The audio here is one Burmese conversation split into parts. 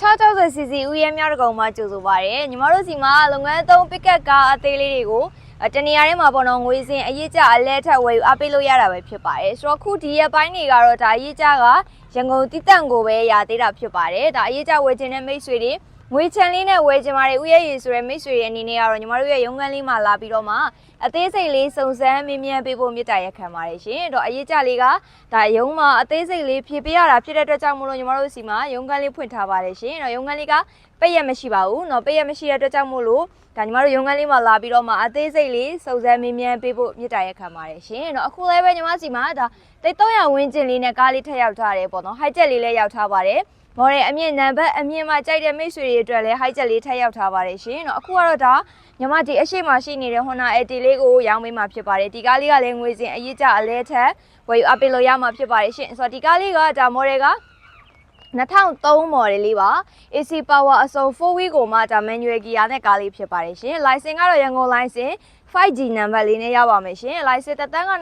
660cc ဥယျာဉ်များတစ်ကောင်မှကြိုဆိုပါရယ်ညီမတို့စီမှာလုပ်ငန်းသုံး pickup ကားအသေးလေးတွေကိုအတနေရာထဲမှာပေါ့နော်ငွေစင်အရေးကြအလဲထက်ဝယ်ယူအားပေးလို့ရတာပဲဖြစ်ပါတယ်ဆိုတော့ခုဒီရက်ပိုင်းတွေကတော့ဒါအရေးကြကရန်ကုန်တိတန့်ကိုပဲရသေးတာဖြစ်ပါတယ်ဒါအရေးကြဝယ်ခြင်းတဲ့မိတ်ဆွေတွေ ငွေချန်လေးနဲ့ဝယ်ချင်ပါတယ်ဥယျာဉ်ရည်ဆိုရဲမိတ်ဆွေရဲ့အနေနဲ့ကတော့ညီမတို့ရဲ့ရုံးခန်းလေးမှာလာပြီးတော့မှအသေးစိတ်လေးစုံစမ်းမေးမြန်းပေးဖို့မြစ်တာရက်ခံပါတယ်ရှင်။တော့အရေးကြလေးကဒါရုံးမှာအသေးစိတ်လေးဖြည့်ပေးရတာဖြစ်တဲ့အတွက်ကြောင့်မို့လို့ညီမတို့စီမှာရုံးခန်းလေးဖွင့်ထားပါတယ်ရှင်။တော့ရုံးခန်းလေးကပိတ်ရက်မရှိပါဘူး။တော့ပိတ်ရက်မရှိတဲ့အတွက်ကြောင့်မို့လို့ဒါညီမတို့ရုံးခန်းလေးမှာလာပြီးတော့မှအသေးစိတ်လေးစုံစမ်းမေးမြန်းပေးဖို့မြစ်တာရက်ခံပါတယ်ရှင်။တော့အခုလည်းပဲညီမစီမှာဒါတိတ်တော့ရဝင်းကျင်လေးနဲ့ကားလေးထည့်ရောက်ထားတယ်ပေါ့နော်။ဟိုက်ချက်လေးလည်းရောက်ထားပါတယ်။ မော်ဒယ်အမြင့်နံပါတ်အမြင့်မှကြိုက်တဲ့မိတ်ဆွေတွေအတွက်လည်းဟိုက်ချက်လေးထပ်ရောက်ထားပါတယ်ရှင်။တော့အခုကတော့ဒါညီမဒီအရှိမရှိနေတဲ့ Honda AT လေးကိုရောင်းပေးမှာဖြစ်ပါတယ်။ဒီကားလေးကလည်းငွေစင်အရေးကြအလဲထက်ဝယ်ယူအပ်ပေးလို့ရမှာဖြစ်ပါတယ်ရှင်။ဆိုတော့ဒီကားလေးကဒါမော်ဒယ်က2003 model လေးပါ AC power အစုံ 4 wheel ကိုမှဒါ manual gear နဲ့ကားလေးဖြစ်ပါတယ်ရှင် license ကတော့ရန်ကုန် license 5G နံပါတ်လေးနဲ့ရပါမယ်ရှင် license တက်တန်းက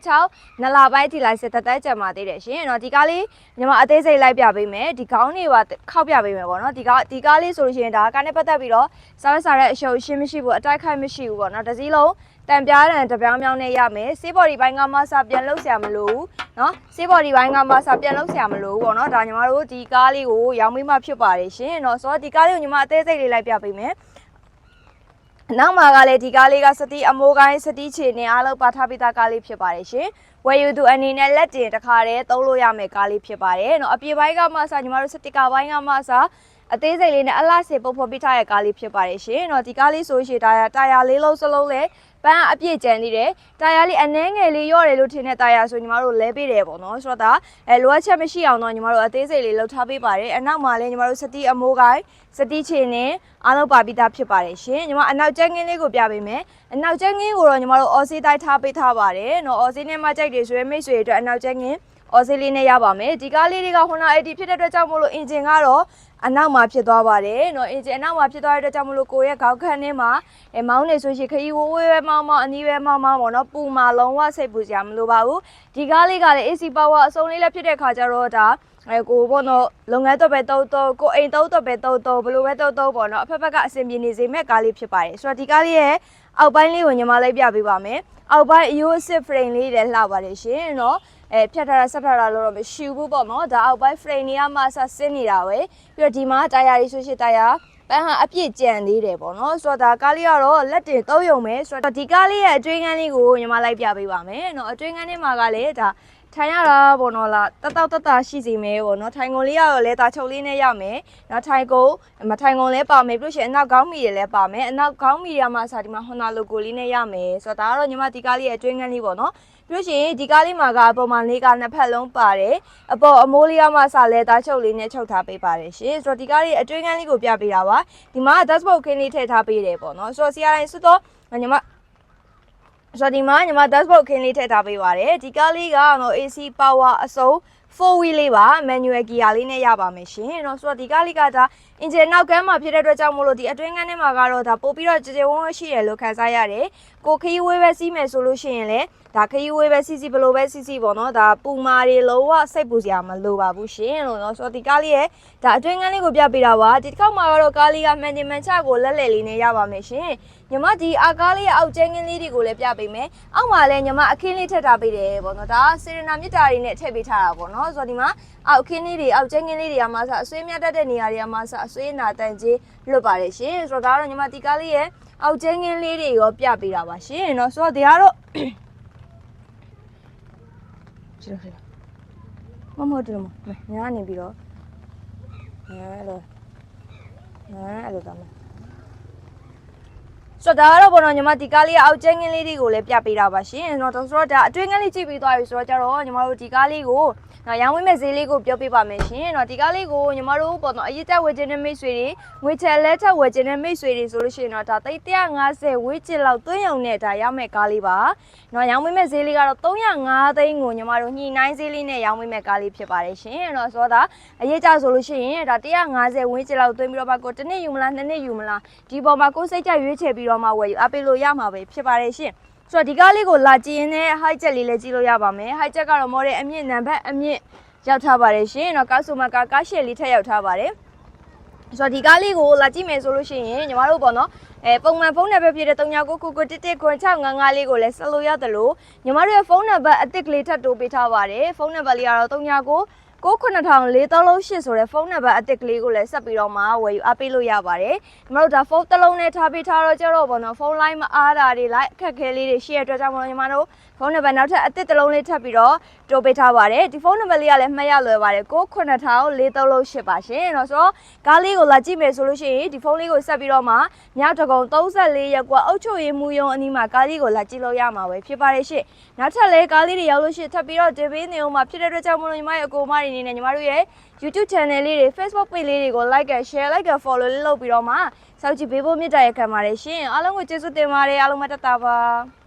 2026နလာပိုင်းထိ license တက်တန်းကြံပါသေးတယ်ရှင်တော့ဒီကားလေးညီမအသေးစိတ်လိုက်ပြပေးမယ်ဒီကောင်းတွေပါခောက်ပြပေးမယ်ပေါ့နော်ဒီကားဒီကားလေးဆိုလို့ရှိရင်ဒါကားနဲ့ပတ်သက်ပြီးတော့စားရစားတဲ့အရှုပ်ရှင်းမရှိဘူးအတိုက်ခိုက်မရှိဘူးပေါ့နော်တစ်စည်းလုံးတံပြားတံတပြောင်းပြောင်းနဲ့ရမယ်စေးဘော်ဒီပိုင်းကမှစပြန်လောက်ဆရာမလို့နော်စေးဘော်ဒီပိုင်းကမှစပြန်လောက်ဆရာမလို့ပေါ့နော်ဒါညီမတို့ဒီကားလေးကိုရောင်းမိမှဖြစ်ပါတယ်ရှင်တော့ဆိုတော့ဒီကားလေးကိုညီမအသေးစိတ်လေးလိုက်ပြပေးမယ် နောက်မှာကလည်းဒီကားလေးကစတီးအမိုးကိုင်းစတီးချေနဲ့အားလုံးပါထားပြီးသားကားလေးဖြစ်ပါတယ်ရှင်။ဝယ်ယူသူအနေနဲ့လက်တင်တခါတည်းသုံးလို့ရမယ့်ကားလေးဖြစ်ပါတယ်။နော်အပြေပိုင်းကမှအစားညီမတို့စတစ်ကာပိုင်းကမှအစား အသေးစိတ်လေးနဲ့အလှစေပုံဖော်ပြထားတဲ့ကားလေးဖြစ်ပါတယ်ရှင်။တော့ဒီကားလေးဆိုရှင်တာယာတာယာလေးလုံးစလုံးလေးပန်းအပြည့်ကျန်နေတယ်။တာယာလေးအနှဲငယ်လေးရော့တယ်လို့ထင်တဲ့တာယာဆိုညီမတို့လဲပေးတယ်ပေါ့နော်။ဆိုတော့ဒါအဲလိုအပ်ချက်မရှိအောင်တော့ညီမတို့အသေးစိတ်လေးလှုပ်ထားပေးပါတယ်။အနောက်မှာလည်းညီမတို့စတီအမိုးကိုင်းစတီချင်နဲ့အားလုံးပါပြီးသားဖြစ်ပါတယ်ရှင်။ညီမအနောက်ကျန်းကင်းလေးကိုပြပေးမယ်။အနောက်ကျန်းကင်းကိုတော့ညီမတို့အော်စေးတိုက်ထားပေးထားပါတယ်။နော်အော်စေးနဲ့မကြိုက်တယ်ဆိုရင်မိတ်ဆွေတွေအတွက်အနောက်ကျန်းကင်း အော်စီလေးနဲ့ရပါမယ်ဒီကားလေးတွေက Honda 80ဖြစ်တဲ့အတွက်ကြောင့်မို့လို့အင်ဂျင်ကတော့အနောက်မှာဖြစ်သွားပါတယ်เนาะအင်ဂျင်အနောက်မှာဖြစ်သွားတဲ့အတွက်ကြောင့်မို့လို့ကိုယ့်ရဲ့ခေါက်ခန့်ထဲမှာအဲမောင်းနေဆိုရှင်ခရီးဝဝဲပဲမောင်းမောင်းအနီးပဲမောင်းမောင်းပေါ့နော်ပူမာလုံးဝစိတ်ပူစရာမလိုပါဘူးဒီကားလေးကလည်း AC power အစုံလေးလည်းဖြစ်တဲ့ခါကျတော့ဒါအဲကိုပေါ့နော်လုပ်ငန်းတော့ပဲတုံးတုံးကိုအိမ်တုံးတော့ပဲတုံးတုံးဘယ်လိုပဲတုံးတုံးပေါ့နော်အဖက်ဖက်ကအဆင်ပြေနေစေမဲ့ကားလေးဖြစ်ပါတယ်ဆိုတော့ဒီကားလေးရဲ့အောက်ပိုင်းလေးကိုညီမလိုက်ပြပေးပါမယ်အောက်ပိုင်းအယိုးစစ် frame လေးလည်းလှပါတယ်ရှင်နော် အဲဖြတ်ထားတာဆက်ထားတာလို့တော့မရှိဘူးပေါ့နော်ဒါအောက်ပိုင်း frame တွေကမှဆက်ဆင်းနေတာပဲပြီးတော့ဒီမှာတာယာလေးဆိုရှင်တာယာပန်းဟာအပြည့်ကြံသေးတယ်ပေါ့နော်ဆိုတော့ဒါကားလေးကတော့လက်တင်သုံးယုံပဲဆိုတော့ဒီကားလေးရဲ့အတွင်းခန်းလေးကိုညီမလိုက်ပြပေးပါမယ်နော်အတွင်းခန်းထဲမှာကလည်းဒါ ထိုင်ရတာပေါ့နော်လားတတောက်တတရှိစီမယ်ပေါ့နော်ထိုင်ကုန်လေးကတော့လဲတာချုပ်လေးနဲ့ရမယ်နော်ထိုင်ကုန်မထိုင်ကုန်လဲပါမယ်ပြီးလို့ရှိရင်အနောက်ခေါင်းမီတွေလည်းပါမယ်အနောက်ခေါင်းမီတွေမှာစာဒီမှာ Honda logo လေးနဲ့ရမယ်ဆိုတော့ဒါကတော့ညီမဒီကားလေးရဲ့အတွင်းခန်းလေးပေါ့နော်ပြီးလို့ရှိရင်ဒီကားလေးမှာကအပေါ်မှာလေးကနှစ်ဖက်လုံးပါတယ်အပေါ်အမိုးလေးကမှစာလဲတာချုပ်လေးနဲ့ချုပ်ထားပေးပါတယ်ရှင်ဆိုတော့ဒီကားလေးအတွင်းခန်းလေးကိုပြပေးတာပါဒီမှာ dashboard ခင်းလေးထည့်ထားပေးတယ်ပေါ့နော်ဆိုတော့စီရတိုင်းစွတော့ညီမ ဆိုတော့ဒီမှာညီမ dashboard ခင်းလေးထည့်ထားပေးပါတယ်ဒီကားလေးကတော့ AC power အစုံ4 wheel လေးပါ manual gear လေးနဲ့ရပါမယ်ရှင်เนาะဆိုတော့ဒီကားလေးကဒါ engine နောက်ကမ်းမှာဖြစ်တဲ့အတွက်ကြောင့်မို့လို့ဒီအတွင်းကမ်းထဲမှာကတော့ဒါပို့ပြီးတော့ကြည်ကြဲဝန်းဝန်းရှိရလို့ခန်းစားရတယ်ကိုခီးဝေးပဲစီးမယ်ဆိုလို့ရှိရင်လည်းဒါခရီးဝေးပဲစီစီဘလို့ပဲစီစီပေါ့နော်ဒါပူမာတွေလုံးဝစိတ်ပူစရာမလိုပါဘူးရှင်လို့နော်ဆိုတော့ဒီကားလေးရဲ့ဒါအတွင်းကန်းလေးကိုပြပေးတာပါဒီတစ်ခေါက်မှာတော့ကားလေးကမှန်တင်မှန်ချကိုလက်လက်လေးနဲ့ရပါမယ်ရှင် ညီမဒီအာကားလေးရဲ့အောက်ကျင်းကင်းလေးတွေကိုလည်းပြပေးမယ်အောက်မှာလည်းညီမအခင်းလေးထည့်ထားပေးတယ်ပေါ့နော်ဒါစေရနာမြစ်တာတွေနဲ့ထည့်ပေးထားတာပေါ့နော်ဆိုတော့ဒီမှာအောက်ခင်းလေးတွေအောက်ကျင်းကင်းလေးတွေကမှဆအဆွေးမြတ်တတ်တဲ့နေရာတွေကမှဆအဆွေးနာတန်ကြီးလွတ်ပါတယ်ရှင်ဆိုတော့ဒါကတော့ညီမဒီကားလေးရဲ့အောက်ကျင်းကင်းလေးတွေရောပြပေးတာပါရှင်နော်ဆိုတော့ဒီကတော့ကြည့်လို့မမတို့မညာနေပြီးတော့အဲအဲ့လိုအဲအဲ့လိုသားမ ဆိုတော့ဒါကတော့ဘောနော်ညီမဒီကားလေးအောက်ကျင်းငင်းလေးတွေကိုလည်းပြပေးတာပါရှင်။တော့ဆိုတော့ဒါအတွင်းငင်းလေးကြည့်ပြီးသွားပြီဆိုတော့ကြတော့ညီမတို့ဒီကားလေးကိုနော်ရောင်းဝင်းမဲ့ဈေးလေးကိုပြောပြပါမယ်ရှင်။တော့ဒီကားလေးကိုညီမတို့ပေါ့နော်အရေးတက်ဝယ်ခြင်းနဲ့မိတ်ဆွေတွေငွေချယ်လက်ထက်ဝယ်ခြင်းနဲ့မိတ်ဆွေတွေဆိုလို့ရှိရင်တော့ဒါ350ဝေးချစ်လောက်သွင်းရုံနဲ့ဒါရမယ့်ကားလေးပါ။နော်ရောင်းဝင်းမဲ့ဈေးလေးကတော့305သိန်းကိုညီမတို့ညှိနှိုင်းဈေးလေးနဲ့ရောင်းဝင်းမဲ့ကားလေးဖြစ်ပါတယ်ရှင်။တော့ဆိုတော့ဒါအရေးကြဆိုလို့ရှိရင်ဒါ150ဝေးချစ်လောက်သွင်းပြီးတော့မှကိုတစ်နှစ်ယူမလားနှစ်နှစ်ယူမလားဒီပေါ်မှာကိုယ်စိတ်ကြရွေးချယ်ပြီးတော့မှဝယ်ယူအပ်ပေးလို့ရမှာပဲဖြစ်ပါတယ်ရှင်။ဆိုတော့ဒီကားလေးကိုလာကြည့်ရင်လည်း high jet လေးလည်းကြည့်လို့ရပါမယ် high jet ကတော့ model အမြင့်နံပါတ်အမြင့်ရောက်ထားပါတယ်ရှင်။တော့ကားဆိုမှကားကားရှယ်လေးထက်ရောက်ထားပါတယ်။ဆိုတော့ဒီကားလေးကိုလာကြည့်မယ်ဆိုလို့ရှိရင်ညီမတို့ပေါ့နော်အဲပုံမှန်ဖုန်းနံပါတ်ဖြစ်တဲ့39991199လေးကိုလည်းဆက်လို့ရတယ်လို့ညီမတို့ရဲ့ဖုန်းနံပါတ်အသစ်ကလေးထပ်တိုးပေးထားပါတယ်ဖုန်းနံပါတ်လေးကတော့3999 99438ဆိုတဲ့ဖုန်းနံပါတ်အသစ်ကလေးကိုလည်းဆက်ပြီးတော့မှဝယ်ယူအားပေးလို့ရပါတယ်။ညီမတို့ဒါဖုန်းတစ်လုံးနဲ့ထားပေးထားတော့ကြတော့ပေါ့နော်ဖုန်းလိုင်းမအားတာတွေလိုက်အခက်ခဲလေးတွေရှိရတဲ့အတွက်ကြောင့်မလို့ညီမတို့ဖု န်းနံပါတ်နောက်ထပ်အသစ်တစ်လုံးလေးထပ်ပြီးတော့တိုးပေးထားပါတယ်။ဒီဖုန်းနံပါတ်လေးကလည်းမှတ်ရလွယ်ပါတယ်99438ပါရှင်။တော့ဆိုတော့ကားလေးကိုလာကြည့်မယ်ဆိုလို့ရှိရင်ဒီဖုန်းလေးကိုဆက်ပြီးတော့မှမြောက်တကုံ34ရက်ကွာအုတ်ချုပ်ရည်မူယုံအနီးမှာကားလေးကိုလာကြည့်လို့ရမှာပဲဖြစ်ပါတယ်ရှင်။နောက်ထပ်လည်းကားလေးတွေရောက်လို့ရှိရင်ထပ်ပြီးတော့တင်ပေးနေအောင်မှာဖြစ်တဲ့အတွက်ကြောင့်မလို့ညီမရဲ့အကိုမတွေအနေနဲ့ညီမတို့ရဲ့ YouTube channel လေးတွေ Facebook page လေးတွေကို like and share like and follow လေးလုပ်ပြီးတော့မှစောင့်ကြည့်ပေးဖို့မြတ်တာရက်ခံပါတယ်ရှင်အားလုံးကိုကျေးဇူးတင်ပါတယ်အားလုံးမတတ်တာပါ